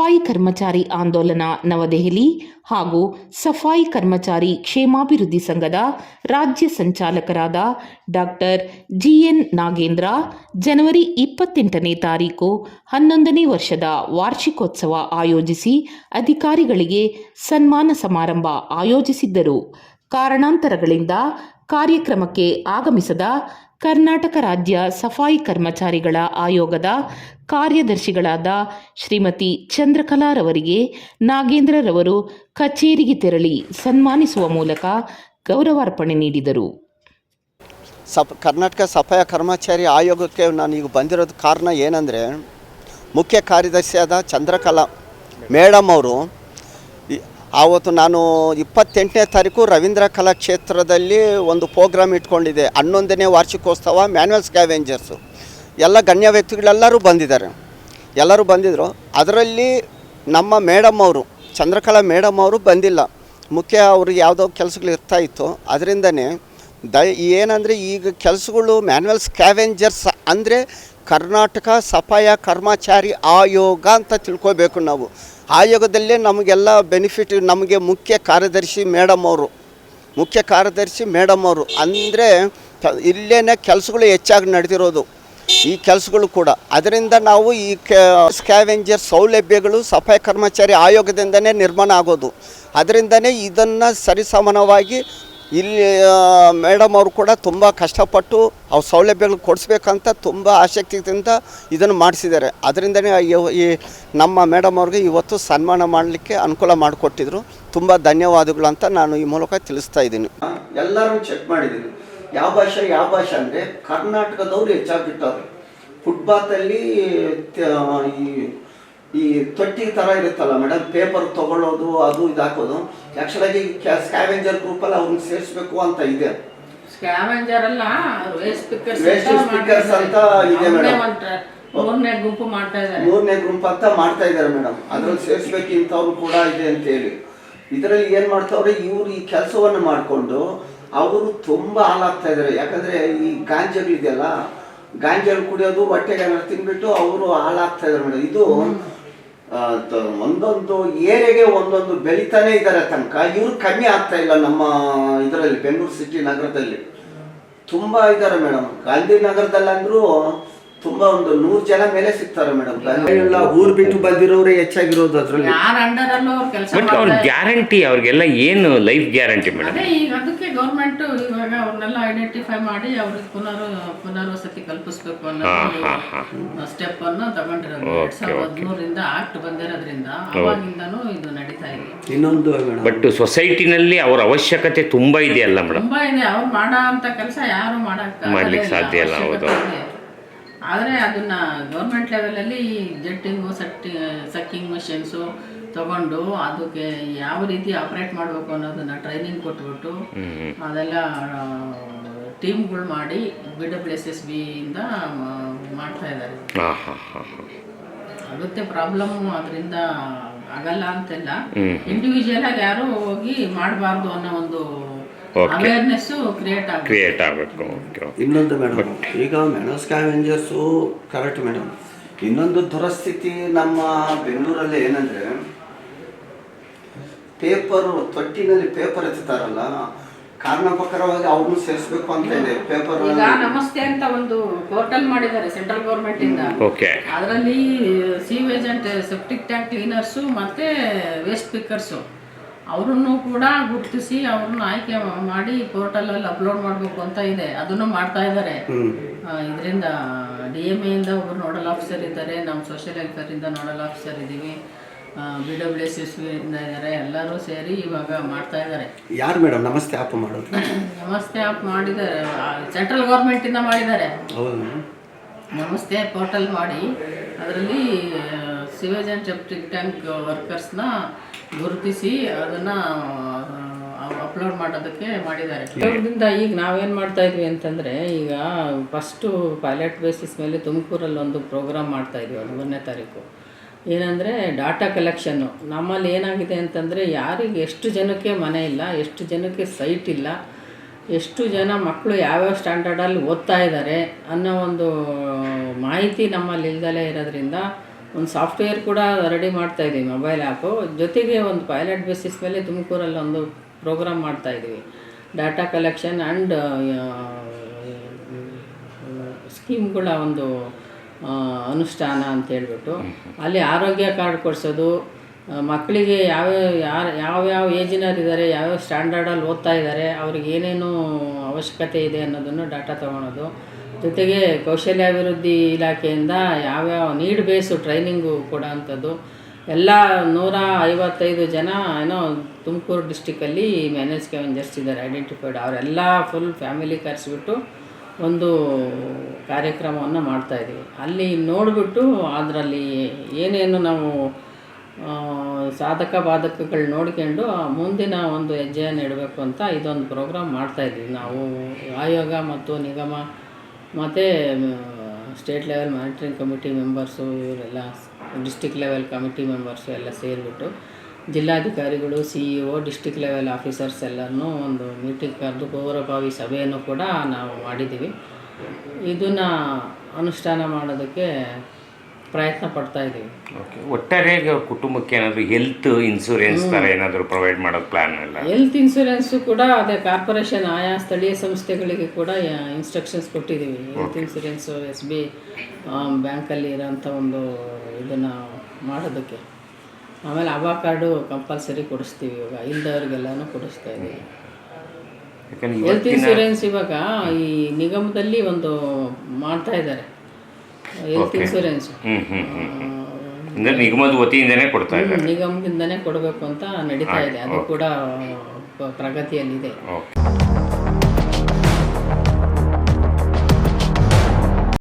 ಕರ್ಮಚಾರಿ ಆಂದೋಲನ ನವದೆಹಲಿ ಹಾಗೂ ಸಫಾಯಿ ಕರ್ಮಚಾರಿ ಕ್ಷೇಮಾಭಿವೃದ್ಧಿ ಸಂಘದ ರಾಜ್ಯ ಸಂಚಾಲಕರಾದ ಡಾಕ್ಟರ್ ಜಿಎನ್ ನಾಗೇಂದ್ರ ಜನವರಿ ಇಪ್ಪತ್ತೆಂಟನೇ ತಾರೀಕು ಹನ್ನೊಂದನೇ ವರ್ಷದ ವಾರ್ಷಿಕೋತ್ಸವ ಆಯೋಜಿಸಿ ಅಧಿಕಾರಿಗಳಿಗೆ ಸನ್ಮಾನ ಸಮಾರಂಭ ಆಯೋಜಿಸಿದ್ದರು. ಕಾರಣಾಂತರಗಳಿಂದ ಕಾರ್ಯಕ್ರಮಕ್ಕೆ ಆಗಮಿಸದ ಕರ್ನಾಟಕ ರಾಜ್ಯ ಸಫಾಯಿ ಕರ್ಮಚಾರಿಗಳ ಆಯೋಗದ ಕಾರ್ಯದರ್ಶಿಗಳಾದ ಶ್ರೀಮತಿ ಚಂದ್ರಕಲಾರವರಿಗೆ ನಾಗೇಂದ್ರರವರು ಕಚೇರಿಗೆ ತೆರಳಿ ಸನ್ಮಾನಿಸುವ ಮೂಲಕ ಗೌರವಾರ್ಪಣೆ ನೀಡಿದರು. ಸಪ್, ಕರ್ನಾಟಕ ಸಫಾಯ ಕರ್ಮಚಾರಿ ಆಯೋಗಕ್ಕೆ ನಾನು ಈಗ ಬಂದಿರೋದು ಕಾರಣ ಏನಂದರೆ ಮುಖ್ಯ ಕಾರ್ಯದರ್ಶಿಯಾದ ಚಂದ್ರಕಲಾ ಮೇಡಮ್ ಅವರು ಆವತ್ತು ನಾನು ಇಪ್ಪತ್ತೆಂಟನೇ ತಾರೀಕು ರವೀಂದ್ರ ಕಲಾಕ್ಷೇತ್ರದಲ್ಲಿ ಒಂದು ಪ್ರೋಗ್ರಾಮ್ ಇಟ್ಕೊಂಡಿದ್ದೆ. ಹನ್ನೊಂದನೇ ವಾರ್ಷಿಕೋತ್ಸವ ಮ್ಯಾನ್ಯಲ್ ಸ್ಕ್ಯಾವೆಂಜರ್ಸು. ಎಲ್ಲ ಗಣ್ಯ ವ್ಯಕ್ತಿಗಳೆಲ್ಲರೂ ಬಂದಿದ್ದಾರೆ. ಎಲ್ಲರೂ ಬಂದಿದ್ದರು ಅದರಲ್ಲಿ ನಮ್ಮ ಮೇಡಮ್ ಅವರು, ಚಂದ್ರಕಲಾ ಮೇಡಮ್ ಅವರು ಬಂದಿಲ್ಲ. ಮುಖ್ಯ ಅವ್ರಿಗೆ ಯಾವುದೋ ಕೆಲಸಗಳು ಇರ್ತಾ ಇತ್ತು. ಅದರಿಂದನೇ ದ ಏನಂದರೆ ಈಗ ಕೆಲಸಗಳು ಮ್ಯಾನ್ಯಲ್ ಸ್ಕ್ಯಾವೆಂಜರ್ಸ್ ಅಂದರೆ ಕರ್ನಾಟಕ ಸಫಾಯ ಕರ್ಮಚಾರಿ ಆಯೋಗ ಅಂತ ತಿಳ್ಕೊಬೇಕು ನಾವು. ಆಯೋಗದಲ್ಲೇ ನಮಗೆಲ್ಲ ಬೆನಿಫಿಟ್ ನಮಗೆ ಮುಖ್ಯ ಕಾರ್ಯದರ್ಶಿ ಮೇಡಮ್ ಅವರು. ಮುಖ್ಯ ಕಾರ್ಯದರ್ಶಿ ಮೇಡಮ್ ಅವರು. ಅಂದರೆ ಇಲ್ಲೇನೆ ಕೆಲಸಗಳು ಹೆಚ್ಚಾಗಿ ನಡೆದಿರೋದು. ಈ ಕೆಲಸಗಳು ಕೂಡ. ಅದರಿಂದ ನಾವು ಈ ಸ್ಕ್ಯಾವೆಂಜರ್ ಸೌಲಭ್ಯಗಳು, ಸಫಾಯಿ ಕರ್ಮಚಾರಿ ಆಯೋಗದಿಂದನೇ ನಿರ್ಮಾಣ ಆಗೋದು. ಅದರಿಂದನೇ ಇದನ್ನು ಸರಿಸಮಾನವಾಗಿ ಇಲ್ಲಿ ಮೇಡಮ್ ಅವರು ಕೂಡ ತುಂಬ ಕಷ್ಟಪಟ್ಟು ಅವ್ರ ಸೌಲಭ್ಯಗಳು ಕೊಡಿಸ್ಬೇಕಂತ ತುಂಬ ಆಸಕ್ತಿಯಿಂದ ಇದನ್ನು ಮಾಡಿಸಿದ್ದಾರೆ. ಅದರಿಂದನೇ ಈ ನಮ್ಮ ಮೇಡಮ್ ಅವ್ರಿಗೆ ಇವತ್ತು ಸನ್ಮಾನ ಮಾಡಲಿಕ್ಕೆ ಅನುಕೂಲ ಮಾಡಿಕೊಟ್ಟಿದ್ರು. ತುಂಬ ಧನ್ಯವಾದಗಳು ಅಂತ ನಾನು ಈ ಮೂಲಕ ತಿಳಿಸ್ತಾ ಇದ್ದೀನಿ. ಎಲ್ಲರೂ ಚೆಕ್ ಮಾಡಿದ್ದೀನಿ. ಯಾವ ಭಾಷೆ ಯಾವ ಭಾಷೆ ಅಂದರೆ ಕರ್ನಾಟಕದವರು ಹೆಚ್ಚಾಗಿಟ್ಟವ್ರು ಫುಟ್ಬಾತಲ್ಲಿ ಈ ಈ ತೊಟ್ಟಿ ತರ ಇರುತ್ತಲ್ಲ ಮೇಡಮ್ ಪೇಪರ್ ತಗೊಳ್ಳೋದು ಅದು ಇದು ಹಾಕೋದು ಆ್ಯಕ್ಚುಲಾಗಿ ಸ್ಕ್ಯಾವೆಂಜರ್ ಗ್ರೂಪಲ್ಲಿ ಅವ್ರನ್ನ ಸೇರಿಸ್ಬೇಕು ಅಂತ ಇದೆ. ಸ್ಕ್ಯಾವೆಂಜರ್ ಅಲ್ಲ ವೇಸ್ಟ್ ಸ್ಪೀಕರ್ಸ್ Waste ಅಂತ ಇದೆ ಮೇಡಮ್ ಮೂರನೇ ಗುಂಪು ಮಾಡ್ತಾ ಇದ್ದಾರೆ. ಮೂರನೇ ಗ್ರೂಪ್ ಅಂತ ಮಾಡ್ತಾ ಇದ್ದಾರೆ ಮೇಡಮ್ ಅದ್ರಲ್ಲಿ ಸೇರಿಸ್ಬೇಕು ಇಂಥವ್ರು ಕೂಡ ಇದೆ ಅಂತ ಹೇಳಿ. ಇದರಲ್ಲಿ ಏನು ಮಾಡ್ತಾವ್ರೆ ಇವ್ರು ಈ ಕೆಲಸವನ್ನ ಮಾಡಿಕೊಂಡು ಅವರು ತುಂಬಾ ಹಾಳಾಗ್ತಾ ಇದ್ದಾರೆ. ಯಾಕಂದ್ರೆ ಈ ಗಾಂಜಾಗಳಿದೆಯಲ್ಲ ಗಾಂಜಲ್ ಕುಡಿಯೋದು ಹೊಟ್ಟೆಗೆ ತಿನ್ಬಿಟ್ಟು ಅವರು ಹಾಳಾಗ್ತಾ ಇದ್ದಾರೆ ಮೇಡಮ್ ಇದು ಒಂದೊಂದು ಏರಿಯಾಗೆ ಒಂದೊಂದು ಬೆಳಿತಾನೆ ಇದ್ದಾರೆ ತನಕ. ಇವ್ರು ಕಮ್ಮಿ ಆಗ್ತಾ ಇಲ್ಲ ನಮ್ಮ ಇದರಲ್ಲಿ ಬೆಂಗಳೂರು ಸಿಟಿ ನಗರದಲ್ಲಿ. ತುಂಬಾ ಇದ್ದಾರೆ ಮೇಡಮ್. ಗಾಂಧಿನಗರದಲ್ಲಂದ್ರೂ ತುಂಬಾ ಒಂದು ನೂರು ಜನ ಮೇಲೆ ಸಿಗ್ತಾರೆ ಮೇಡಮ್. ಎಲ್ಲ ಊರ್ ಬಿಟ್ಟು ಬಂದಿರೋರೇ ಹೆಚ್ಚಾಗಿರೋದು ಅದ್ರಲ್ಲಿ. ಯಾರ ಅಂಡರ್ ಅಲ್ಲೂ ಕೆಲಸ ಬಟ್ ಅವ್ರ ಗ್ಯಾರಂಟಿ ಅವ್ರಿಗೆಲ್ಲ ಏನು ಲೈಫ್ ಗ್ಯಾರಂಟಿ ಮೇಡಮ್? ಈಗ ಗೌರ್ಮೆಂಟ್ ಇವಾಗ ಅವ್ರನ್ನೆಲ್ಲ ಐಡೆಂಟಿಫೈ ಮಾಡಿ ಅವ್ರಿಗೆ ಪುನರ್ ಪುನರ್ವಸತಿ ಕಲ್ಪಿಸ್ಬೇಕು ಅನ್ನೋ ಸ್ಟೆಪ್ ಅನ್ನು ತಗೊಂಡಿರೋದು ಎರಡ್ ಸಾವಿರದ ಹದಿಮೂರರಿಂದ ಆಕ್ಟ್ ಬಂದಿರೋದ್ರಿಂದ ಅವಾಗಿಂದನೂ ಇದು ನಡೀತಾ ಇದೆ. ಇನ್ನೊಂದು ಬಟ್ ಸೊಸೈಟಿನಲ್ಲಿ ಅವ್ರ ಅವಶ್ಯಕತೆ ತುಂಬಾ ಇದೆಯಲ್ಲ ಮೇಡಮ್ ತುಂಬಾ ಇದೆ. ಅವ್ರು ಮಾಡೋ ಅಂತ ಕೆಲಸ ಯಾರು ಮಾಡಕ್ಕೆ ಮಾಡ್ಲಿಕ್ಕೆ ಸಾಧ್ಯ ಇಲ್ಲ, ಹೌದು. ಆದರೆ ಅದನ್ನ ಗೌರ್ಮೆಂಟ್ ಲೆವೆಲಲ್ಲಿ ಜಟ್ಟಿಂಗು ಸಟ್ಟಿ ಸಕ್ಕಿಂಗ್ ಮಷಿನ್ಸು ತಗೊಂಡು ಅದಕ್ಕೆ ಯಾವ ರೀತಿ ಆಪರೇಟ್ ಮಾಡಬೇಕು ಅನ್ನೋದನ್ನ ಟ್ರೈನಿಂಗ್ ಕೊಟ್ಬಿಟ್ಟು ಅದೆಲ್ಲ ಟೀಮ್ಗಳು ಮಾಡಿ ಬಿ ಡಬ್ಲ್ಯೂ ಎಸ್ ಎಸ್ ಬಿಯಿಂದ ಮಾಡ್ತಾ ಇದ್ದಾರೆ. ಅದಕ್ಕೆ ಆಗುತ್ತೆ ಪ್ರಾಬ್ಲಮ್ ಅದರಿಂದ ಆಗಲ್ಲ ಅಂತೆಲ್ಲ. ಇಂಡಿವಿಜುವಲ್ ಆಗಿ ಯಾರು ಹೋಗಿ ಮಾಡಬಾರ್ದು ಅನ್ನೋ ಒಂದು Okay. ಅವೇರ್ನೆಸ್ ಕ್ರಿಯೇಟ್ ಕ್ರಿಯೇಟ್ ಆಗಬೇಕು. ಇನ್ನೊಂದು ಮೇಡಮ್ ಈಗ ಮೇಡಮ್ ಸ್ಕ್ಯಾವೆಂಜರ್ಸು ಕರೆಕ್ಟ್ ಮೇಡಮ್ ಇನ್ನೊಂದು ದುರಸ್ಥಿತಿ ನಮ್ಮ ಬೆಂಗಳೂರಲ್ಲಿ ಏನಂದ್ರೆ ಪೇಪರ್ ತೊಟ್ಟಿನಲ್ಲಿ ಪೇಪರ್ ಎತ್ತಾರಲ್ಲ ಕಾರಣಪಕರವಾಗಿ ಅವ್ರನ್ನೂ ಸೇರಿಸಬೇಕು ಅಂತ ಇದೆ. ಪೇಪರ್ ಈಗ ನಮಸ್ತೆ ಅಂತ ಒಂದು ಪೋರ್ಟಲ್ ಮಾಡಿದ್ದಾರೆ ಸೆಂಟ್ರಲ್ ಗೌರ್ಮೆಂಟ್ ಇಂದ. ಓಕೆ ಅದರಲ್ಲಿ sewage and septic tank cleaners ಮತ್ತೆ ವೇಸ್ಟ್ ಪಿಕ್ಕರ್ಸು ಅವರನ್ನು ಕೂಡ ಗುರುತಿಸಿ ಅವ್ರನ್ನ ಆಯ್ಕೆ ಮಾಡಿ ಪೋರ್ಟಲಲ್ಲಿ ಅಪ್ಲೋಡ್ ಮಾಡಬೇಕು ಅಂತ ಇದೆ. ಅದನ್ನು ಮಾಡ್ತಾ ಇದ್ದಾರೆ. ಇದರಿಂದ ಡಿ ಎಂ ಇಂದ ಒಬ್ಬರು ನೋಡಲ್ ಆಫೀಸರ್ ಇದ್ದಾರೆ. ನಮ್ಮ ಸೋಷಿಯಲ್ ವೆಲ್ಫೇರಿಂದ ನೋಡಲ್ ಆಫೀಸರ್ ಇದ್ದೀವಿ ಬಿ ಡಬ್ಲ್ಯೂ ಎಸ್ ಎಸ್ ಇಂದ ಇದ್ದಾರೆ ಎಲ್ಲರೂ ಸೇರಿ ಇವಾಗ ಮಾಡ್ತಾ ಇದ್ದಾರೆ ಯಾರು ಮೇಡಮ್? ನಮಸ್ತೆ ಆಪ್ ಮಾಡೋದು. ನಮಸ್ತೆ ಆಪ್ ಮಾಡಿದ್ದಾರೆ. ಸೆಂಟ್ರಲ್ ಗೌರ್ಮೆಂಟಿಂದ ಮಾಡಿದ್ದಾರೆ. ಹೌದು ನಮಸ್ತೆ ಪೋರ್ಟಲ್ ಮಾಡಿ. ಅದರಲ್ಲಿ ಸಿವೇಜ್ ಆ್ಯಂಡ್ ಸೆಪ್ಟಿಕ್ ಟ್ಯಾಂಕ್ ವರ್ಕರ್ಸ್ನ ಗುರುತಿಸಿ ಅದನ್ನು ಅಪ್ಲೋಡ್ ಮಾಡೋದಕ್ಕೆ ಮಾಡಿದ್ದಾರೆ. ಇದರಿಂದ ಈಗ ನಾವೇನು ಮಾಡ್ತಾ ಇದ್ವಿ ಅಂತಂದರೆ ಈಗ ಫಸ್ಟು ಪೈಲಟ್ ಬೇಸಿಸ್ ಮೇಲೆ ತುಮಕೂರಲ್ಲಿ ಒಂದು ಪ್ರೋಗ್ರಾಮ್ ಮಾಡ್ತಾ ಇದ್ವಿ ಹದಿಮೂರನೇ ತಾರೀಕು. ಏನಂದರೆ ಡಾಟಾ ಕಲೆಕ್ಷನ್ನು ನಮ್ಮಲ್ಲಿ ಏನಾಗಿದೆ ಅಂತಂದರೆ ಯಾರಿಗೆ ಎಷ್ಟು ಜನಕ್ಕೆ ಮನೆ ಇಲ್ಲ ಎಷ್ಟು ಜನಕ್ಕೆ ಸೈಟ್ ಇಲ್ಲ ಎಷ್ಟು ಜನ ಮಕ್ಕಳು ಯಾವ್ಯಾವ ಸ್ಟ್ಯಾಂಡರ್ಡಲ್ಲಿ ಓದ್ತಾ ಇದ್ದಾರೆ ಅನ್ನೋ ಒಂದು ಮಾಹಿತಿ ನಮ್ಮಲ್ಲಿ ಇಲ್ದಲೇ ಇರೋದ್ರಿಂದ ಒಂದು ಸಾಫ್ಟ್ವೇರ್ ಕೂಡ ರೆಡಿ ಮಾಡ್ತಾ ಇದ್ದೀವಿ ಮೊಬೈಲ್ ಆ್ಯಪು ಜೊತೆಗೆ ಒಂದು ಪೈಲಟ್ ಬೇಸಿಸ್ ಮೇಲೆ ತುಮಕೂರಲ್ಲಿ ಒಂದು ಪ್ರೋಗ್ರಾಮ್ ಮಾಡ್ತಾ ಇದ್ದೀವಿ ಡಾಟಾ ಕಲೆಕ್ಷನ್ ಆ್ಯಂಡ್ ಸ್ಕೀಮ್ಗಳ ಒಂದು ಅನುಷ್ಠಾನ ಅಂತ ಹೇಳ್ಬಿಟ್ಟು ಅಲ್ಲಿ ಆರೋಗ್ಯ ಕಾರ್ಡ್ ಕೊಡಿಸೋದು ಮಕ್ಕಳಿಗೆ ಯಾವ ಯಾರು ಯಾವ್ಯಾವ ಏಜಿನವ್ರು ಇದ್ದಾರೆ ಯಾವ್ಯಾವ ಸ್ಟ್ಯಾಂಡರ್ಡಲ್ಲಿ ಓದ್ತಾ ಇದ್ದಾರೆ ಅವ್ರಿಗೆ ಏನೇನು ಅವಶ್ಯಕತೆ ಇದೆ ಅನ್ನೋದನ್ನು ಡಾಟಾ ತೊಗೊಳೋದು. ಜೊತೆಗೆ ಕೌಶಲ್ಯಾಭಿವೃದ್ಧಿ ಇಲಾಖೆಯಿಂದ ಯಾವ್ಯಾವ ನೀಡ್ ಬೇಸು ಟ್ರೈನಿಂಗು ಕೊಡೋವಂಥದ್ದು ಎಲ್ಲ ನೂರ ಐವತ್ತೈದು ಜನ ಏನೋ ತುಮಕೂರು ಡಿಸ್ಟಿಕ್ಕಲ್ಲಿ ಮ್ಯಾನೇಜ್ ಕ್ಯಾವೆಂಜರ್ಸ್ ಇದ್ದಾರೆ ಐಡೆಂಟಿಫೈಡ್ ಅವರೆಲ್ಲ ಫುಲ್ ಫ್ಯಾಮಿಲಿ ಕರೆಸಿಬಿಟ್ಟು ಒಂದು ಕಾರ್ಯಕ್ರಮವನ್ನು ಮಾಡ್ತಾಯಿದ್ದೀವಿ ಅಲ್ಲಿ ನೋಡಿಬಿಟ್ಟು ಅದರಲ್ಲಿ ಏನೇನು ನಾವು ಸಾಧಕ ಬಾಧಕಗಳು ನೋಡ್ಕೊಂಡು ಮುಂದಿನ ಒಂದು ಹೆಜ್ಜೆಯನ್ನು ಇಡಬೇಕು ಅಂತ ಇದೊಂದು ಪ್ರೋಗ್ರಾಮ್ ಮಾಡ್ತಾಯಿದ್ದೀವಿ ನಾವು ಆಯೋಗ ಮತ್ತು ನಿಗಮ ಮತ್ತು state level monitoring committee members ಇವರೆಲ್ಲ ಡಿಸ್ಟಿಕ್ ಲೆವೆಲ್ ಕಮಿಟಿ ಮೆಂಬರ್ಸು ಎಲ್ಲ ಸೇರಿಬಿಟ್ಟು ಜಿಲ್ಲಾಧಿಕಾರಿಗಳು C E O district level officers ಎಲ್ಲನೂ ಒಂದು ಮೀಟಿಂಗ್ ಕರೆದು ಪೂರ್ವಭಾವಿ ಸಭೆಯನ್ನು ಕೂಡ ನಾವು ಮಾಡಿದ್ದೀವಿ. ಇದನ್ನು ಅನುಷ್ಠಾನ ಮಾಡೋದಕ್ಕೆ ಪ್ರಯತ್ನ ಪಡ್ತಾ ಇದ್ದೀವಿ. ಓಕೆ ಒಟ್ಟಾರೆಯಾಗಿ ಅವ್ರ ಕುಟುಂಬಕ್ಕೆ ಏನಾದರೂ ಹೆಲ್ತ್ ಇನ್ಸೂರೆನ್ಸ್ ಥರ ಏನಾದರೂ ಪ್ರೊವೈಡ್ ಮಾಡೋ ಪ್ಲ್ಯಾನ್ ಇಲ್ಲ ಹೆಲ್ತ್ ಇನ್ಸೂರೆನ್ಸು ಕೂಡ ಅದೇ ಕಾರ್ಪೊರೇಷನ್ ಆಯಾ ಸ್ಥಳೀಯ ಸಂಸ್ಥೆಗಳಿಗೆ ಕೂಡ ಇನ್ಸ್ಟ್ರಕ್ಷನ್ಸ್ ಕೊಟ್ಟಿದ್ದೀವಿ. ಹೆಲ್ತ್ ಇನ್ಸೂರೆನ್ಸು ಎಸ್ ಬಿ ಬ್ಯಾಂಕಲ್ಲಿ ಇರೋಂಥ ಒಂದು ಇದನ್ನು ಮಾಡೋದಕ್ಕೆ. ಆಮೇಲೆ ಅವಾ ಕಾರ್ಡು ಕಂಪಲ್ಸರಿ ಕೊಡಿಸ್ತೀವಿ ಇವಾಗ ಇಲ್ದವ್ರಿಗೆಲ್ಲನೂ ಕೊಡಿಸ್ತಾ ಇದ್ದೀವಿ. ಹೆಲ್ತ್ ಇನ್ಸೂರೆನ್ಸ್ ಇವಾಗ ಈ ನಿಗಮದಲ್ಲಿ ಒಂದು ಮಾಡ್ತಾ ಇದ್ದಾರೆ. ಹೆಲ್ತ್ ಇನ್ಸೂರೆನ್ಸ್ ಅಂದರೆ ನಿಗಮದ ವತಿಯಿಂದನೇ ಕೊಡ್ತಾ ಇದ್ದಾರೆ. ನಿಗಮದಿಂದನೇ ಕೊಡಬೇಕು ಅಂತ ನಡೀತಾ ಇದೆ. ಅದು ಕೂಡ ಪ್ರಗತಿಯಲ್ಲಿದೆ.